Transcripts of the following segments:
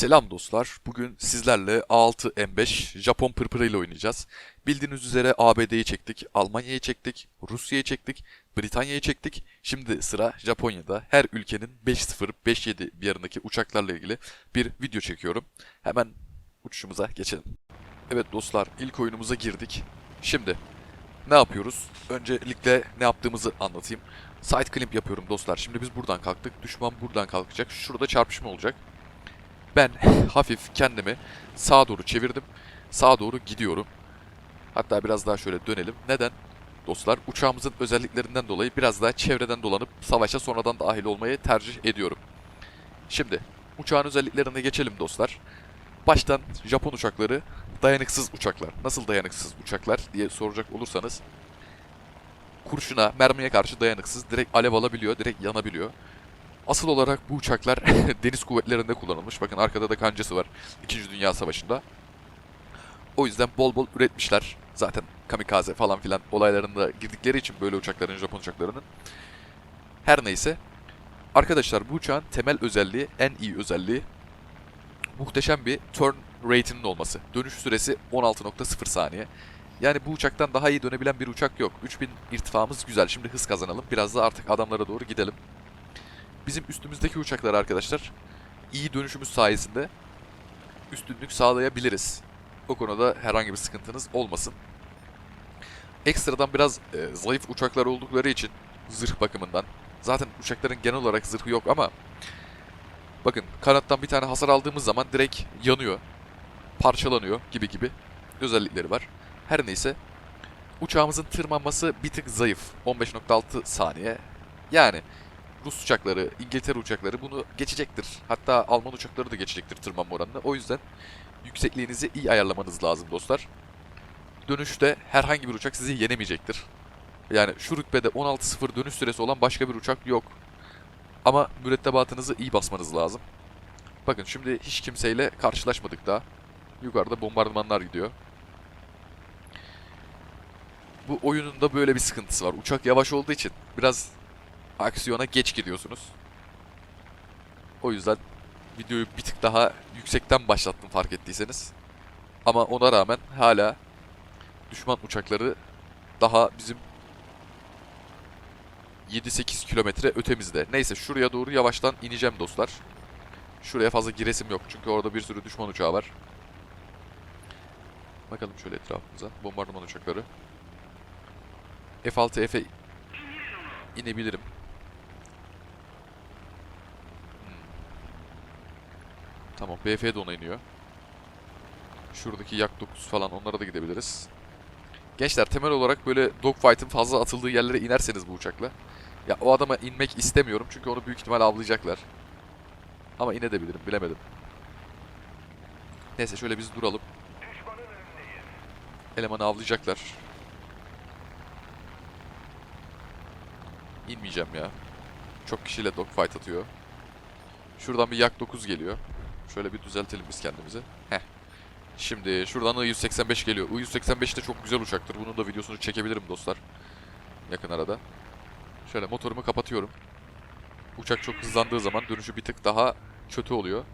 Selam dostlar. Bugün sizlerle A6M5 Japon pırpırı ile oynayacağız. Bildiğiniz üzere ABD'yi çektik, Almanya'yı çektik, Rusya'yı çektik, Britanya'yı çektik. Şimdi sıra Japonya'da. Her ülkenin 5.0, 5.7 bir yanındaki uçaklarla ilgili bir video çekiyorum. Hemen uçuşumuza geçelim. Evet dostlar, ilk oyunumuza girdik. Şimdi ne yapıyoruz? Öncelikle ne yaptığımızı anlatayım. Side climb yapıyorum dostlar. Şimdi biz buradan kalktık. Düşman buradan kalkacak. Şurada çarpışma olacak. Ben hafif kendimi sağa doğru çevirdim. Sağa doğru gidiyorum. Hatta biraz daha şöyle dönelim. Neden? Dostlar uçağımızın özelliklerinden dolayı biraz daha çevreden dolanıp savaşa sonradan dahil olmayı tercih ediyorum. Şimdi uçağın özelliklerine geçelim dostlar. Baştan Japon uçakları dayanıksız uçaklar. Nasıl dayanıksız uçaklar diye soracak olursanız kurşuna, mermiye karşı dayanıksız. Direkt alev alabiliyor, direkt yanabiliyor. Asıl olarak bu uçaklar deniz kuvvetlerinde kullanılmış. Bakın arkada da kancası var. İkinci Dünya Savaşı'nda. O yüzden bol bol üretmişler. Zaten kamikaze falan filan olaylarında girdikleri için böyle uçakların, Japon uçaklarının. Her neyse. Arkadaşlar bu uçağın temel özelliği, en iyi özelliği muhteşem bir turn rate'inin olması. Dönüş süresi 16.0 saniye. Yani bu uçaktan daha iyi dönebilen bir uçak yok. 3000 irtifamız güzel. Şimdi hız kazanalım. Biraz da artık adamlara doğru gidelim bizim üstümüzdeki uçaklar arkadaşlar iyi dönüşümüz sayesinde üstünlük sağlayabiliriz. O konuda herhangi bir sıkıntınız olmasın. Ekstradan biraz e, zayıf uçaklar oldukları için zırh bakımından zaten uçakların genel olarak zırhı yok ama bakın kanattan bir tane hasar aldığımız zaman direkt yanıyor, parçalanıyor gibi gibi özellikleri var. Her neyse uçağımızın tırmanması bir tık zayıf. 15.6 saniye. Yani Rus uçakları, İngiltere uçakları bunu geçecektir. Hatta Alman uçakları da geçecektir tırmanma oranını. O yüzden yüksekliğinizi iyi ayarlamanız lazım dostlar. Dönüşte herhangi bir uçak sizi yenemeyecektir. Yani şu rütbede 16.0 dönüş süresi olan başka bir uçak yok. Ama mürettebatınızı iyi basmanız lazım. Bakın şimdi hiç kimseyle karşılaşmadık daha. Yukarıda bombardımanlar gidiyor. Bu oyunun da böyle bir sıkıntısı var. Uçak yavaş olduğu için biraz aksiyona geç gidiyorsunuz. O yüzden videoyu bir tık daha yüksekten başlattım fark ettiyseniz. Ama ona rağmen hala düşman uçakları daha bizim 7-8 kilometre ötemizde. Neyse şuraya doğru yavaştan ineceğim dostlar. Şuraya fazla giresim yok çünkü orada bir sürü düşman uçağı var. Bakalım şöyle etrafımıza. Bombardıman uçakları. F6 F'e inebilirim. Tamam BF de ona iniyor. Şuradaki yak 9 falan onlara da gidebiliriz. Gençler temel olarak böyle dogfight'ın fazla atıldığı yerlere inerseniz bu uçakla. Ya o adama inmek istemiyorum çünkü onu büyük ihtimal avlayacaklar. Ama inebilirim bilemedim. Neyse şöyle biz duralım. Elemanı avlayacaklar. İnmeyeceğim ya. Çok kişiyle dogfight atıyor. Şuradan bir yak 9 geliyor. Şöyle bir düzeltelim biz kendimizi. Heh. Şimdi şuradan I-185 geliyor. I-185 de çok güzel uçaktır. Bunun da videosunu çekebilirim dostlar. Yakın arada. Şöyle motorumu kapatıyorum. Uçak çok hızlandığı zaman dönüşü bir tık daha kötü oluyor.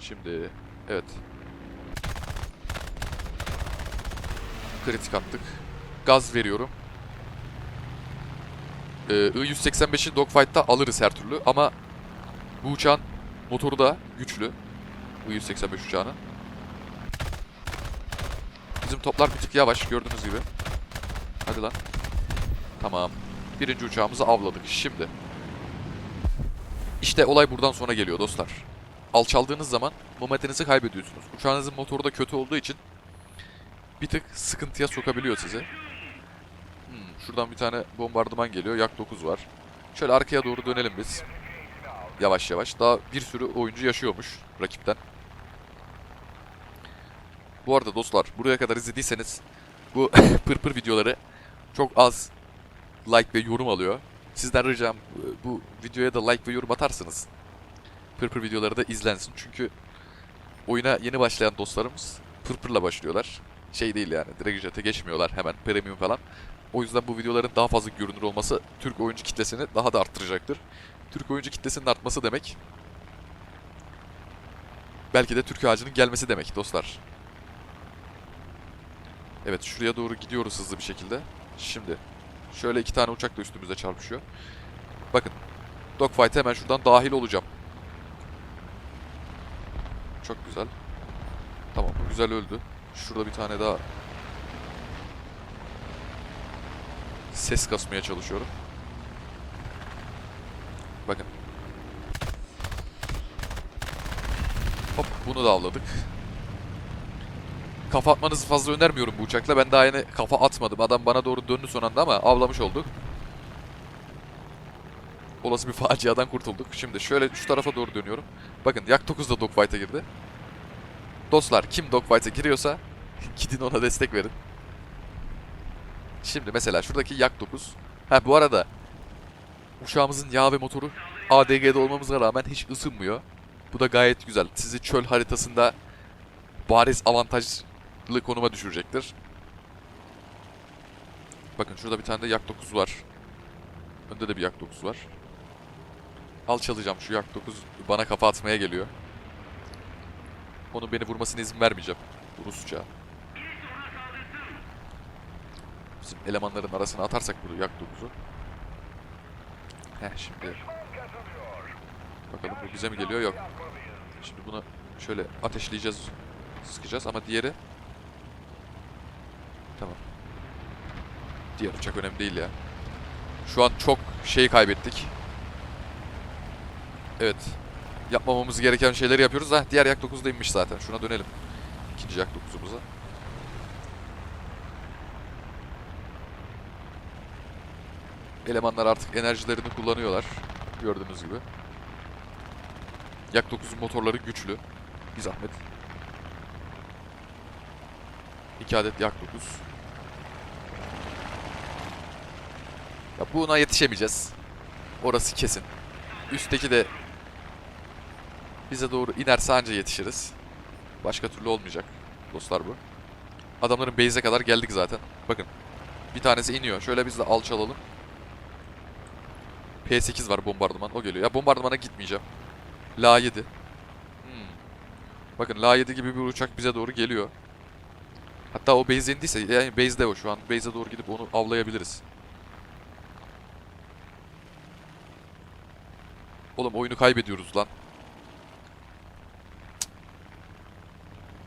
Şimdi evet. Kritik attık. Gaz veriyorum. Ee, I-185'i dogfight'ta alırız her türlü ama bu uçağın motoru da güçlü. I-185 uçağının. Bizim toplar bir tık yavaş gördüğünüz gibi. Hadi lan. Tamam. Birinci uçağımızı avladık. Şimdi. İşte olay buradan sonra geliyor dostlar. Alçaldığınız zaman momentinizi kaybediyorsunuz. Uçağınızın motoru da kötü olduğu için bir tık sıkıntıya sokabiliyor sizi. Hmm, şuradan bir tane bombardıman geliyor. Yak 9 var. Şöyle arkaya doğru dönelim biz. Yavaş yavaş. Daha bir sürü oyuncu yaşıyormuş rakipten. Bu arada dostlar buraya kadar izlediyseniz bu pırpır videoları çok az like ve yorum alıyor. Sizden ricam bu videoya da like ve yorum atarsınız. Pırpır videoları da izlensin. Çünkü oyuna yeni başlayan dostlarımız pırpırla başlıyorlar. Şey değil yani direkt ücrete geçmiyorlar hemen premium falan. O yüzden bu videoların daha fazla görünür olması Türk oyuncu kitlesini daha da arttıracaktır. Türk oyuncu kitlesinin artması demek Belki de Türk ağacının gelmesi demek dostlar. Evet şuraya doğru gidiyoruz hızlı bir şekilde. Şimdi şöyle iki tane uçak da üstümüze çarpışıyor. Bakın dogfight'e hemen şuradan dahil olacağım. Çok güzel. Tamam bu güzel öldü. Şurada bir tane daha ses kasmaya çalışıyorum. Bakın. Hop bunu da avladık. Kafa atmanızı fazla önermiyorum bu uçakla. Ben daha yeni kafa atmadım. Adam bana doğru döndü son anda ama avlamış olduk. Olası bir faciadan kurtulduk. Şimdi şöyle şu tarafa doğru dönüyorum. Bakın Yak 9 da dogfight'a girdi. Dostlar kim dogfight'a giriyorsa gidin ona destek verin. Şimdi mesela şuradaki Yak 9. Ha bu arada uçağımızın yağ ve motoru ADG'de olmamıza rağmen hiç ısınmıyor. Bu da gayet güzel. Sizi çöl haritasında bariz avantajlı konuma düşürecektir. Bakın şurada bir tane de Yak 9 var. Önde de bir Yak 9 var. Alçalacağım şu Yak 9 bana kafa atmaya geliyor. Onun beni vurmasına izin vermeyeceğim. Rus uçağı. Bizim elemanların arasına atarsak bunu Yak 9'u. Heh şimdi. Bakalım bu bize mi geliyor? Yok. Şimdi bunu şöyle ateşleyeceğiz. Sıkacağız ama diğeri... Tamam. Diğer uçak önemli değil ya. Şu an çok şey kaybettik. Evet. Yapmamamız gereken şeyleri yapıyoruz. Ha, diğer yak 9'da inmiş zaten. Şuna dönelim. İkinci yak 9'umuza. Elemanlar artık enerjilerini kullanıyorlar. Gördüğünüz gibi. Yak 9'un motorları güçlü. Bir zahmet. 2 adet yak 9. Ya buna yetişemeyeceğiz. Orası kesin. Üstteki de bize doğru inerse anca yetişiriz. Başka türlü olmayacak dostlar bu. Adamların base'e kadar geldik zaten. Bakın. Bir tanesi iniyor. Şöyle biz de alçalalım. P8 var bombardıman. O geliyor. Ya bombardımana gitmeyeceğim. La-7. Hmm. Bakın La-7 gibi bir uçak bize doğru geliyor. Hatta o base indiyse yani base'de o şu an. Base'e doğru gidip onu avlayabiliriz. Oğlum oyunu kaybediyoruz lan.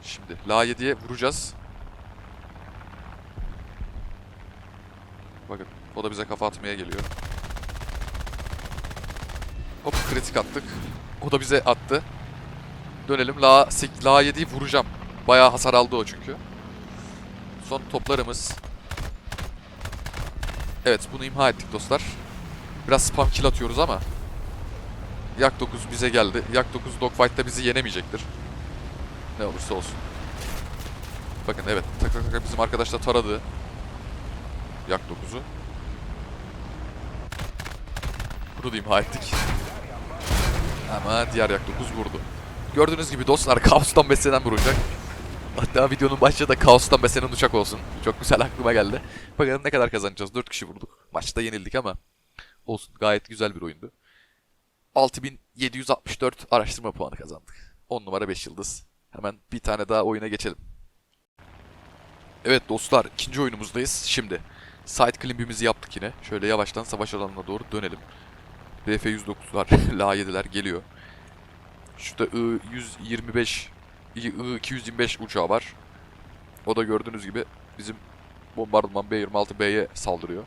Şimdi La-7'ye vuracağız. Bakın o da bize kafa atmaya geliyor. Hop kritik attık. O da bize attı. Dönelim. La, La-7'yi vuracağım. Bayağı hasar aldı o çünkü. Son toplarımız. Evet bunu imha ettik dostlar. Biraz spam kill atıyoruz ama. Yak 9 bize geldi. Yak 9 dogfight'ta bizi yenemeyecektir. Ne olursa olsun. Bakın evet. Taka taka bizim arkadaş da taradı. Yak 9'u. Bunu da imha ettik. Ama diğer yak 9 vurdu. Gördüğünüz gibi dostlar kaostan beslenen uçak. Hatta videonun başlığı da kaostan beslenen uçak olsun. Çok güzel aklıma geldi. Bakalım ne kadar kazanacağız. 4 kişi vurduk. Maçta yenildik ama olsun gayet güzel bir oyundu. 6764 araştırma puanı kazandık. 10 numara 5 yıldız. Hemen bir tane daha oyuna geçelim. Evet dostlar ikinci oyunumuzdayız. Şimdi side climb'imizi yaptık yine. Şöyle yavaştan savaş alanına doğru dönelim. DF-109'lar, La-7'ler geliyor. Şurada I-125, I-225 uçağı var. O da gördüğünüz gibi bizim bombardıman B-26B'ye saldırıyor.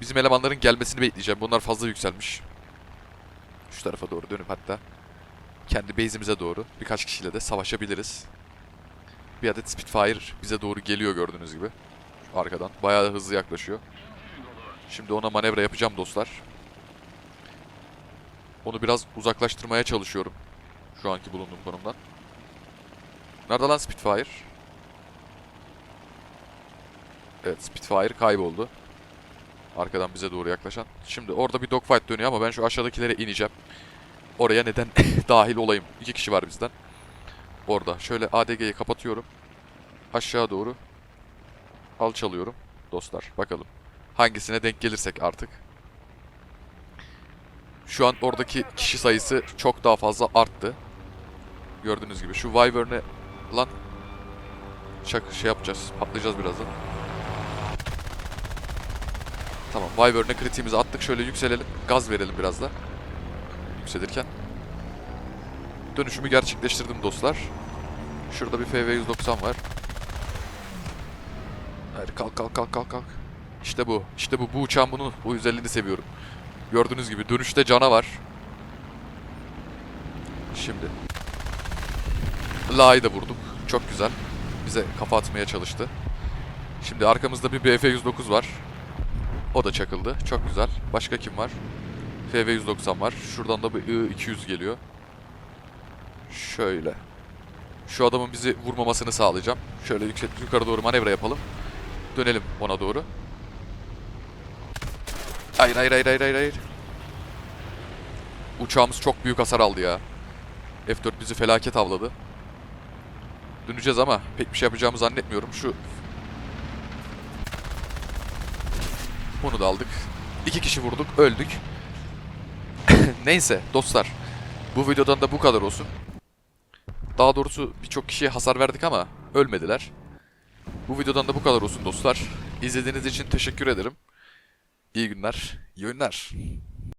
Bizim elemanların gelmesini bekleyeceğim. Bunlar fazla yükselmiş. Şu tarafa doğru dönüp hatta kendi base'imize doğru birkaç kişiyle de savaşabiliriz. Bir adet Spitfire bize doğru geliyor gördüğünüz gibi. Arkadan. Bayağı hızlı yaklaşıyor. Şimdi ona manevra yapacağım dostlar. Onu biraz uzaklaştırmaya çalışıyorum. Şu anki bulunduğum konumdan. Nerede lan Spitfire? Evet Spitfire kayboldu. Arkadan bize doğru yaklaşan. Şimdi orada bir dogfight dönüyor ama ben şu aşağıdakilere ineceğim. Oraya neden dahil olayım? İki kişi var bizden. Orada. Şöyle ADG'yi kapatıyorum. Aşağı doğru alçalıyorum. Dostlar bakalım. Hangisine denk gelirsek artık. Şu an oradaki kişi sayısı çok daha fazla arttı. Gördüğünüz gibi. Şu Wyvern'e lan çak şey yapacağız. Patlayacağız birazdan. Tamam. Wyvern'e kritiğimizi attık. Şöyle yükselelim. Gaz verelim biraz da. Yükselirken. Dönüşümü gerçekleştirdim dostlar. Şurada bir FV190 var. Hayır kalk kalk kalk kalk kalk. İşte bu. İşte bu. Bu uçağın bunu. Bu özelliğini seviyorum. Gördüğünüz gibi dönüşte cana var. Şimdi. La'yı da vurduk. Çok güzel. Bize kafa atmaya çalıştı. Şimdi arkamızda bir BF-109 var. O da çakıldı. Çok güzel. Başka kim var? FV-190 var. Şuradan da bir I-200 geliyor. Şöyle. Şu adamın bizi vurmamasını sağlayacağım. Şöyle yüksek yukarı doğru manevra yapalım. Dönelim ona doğru. Hayır hayır hayır hayır hayır. Uçağımız çok büyük hasar aldı ya. F4 bizi felaket avladı. Döneceğiz ama pek bir şey yapacağımı zannetmiyorum. Şu Bunu da aldık. İki kişi vurduk, öldük. Neyse dostlar. Bu videodan da bu kadar olsun. Daha doğrusu birçok kişiye hasar verdik ama ölmediler. Bu videodan da bu kadar olsun dostlar. İzlediğiniz için teşekkür ederim. İyi günler, iyi oyunlar.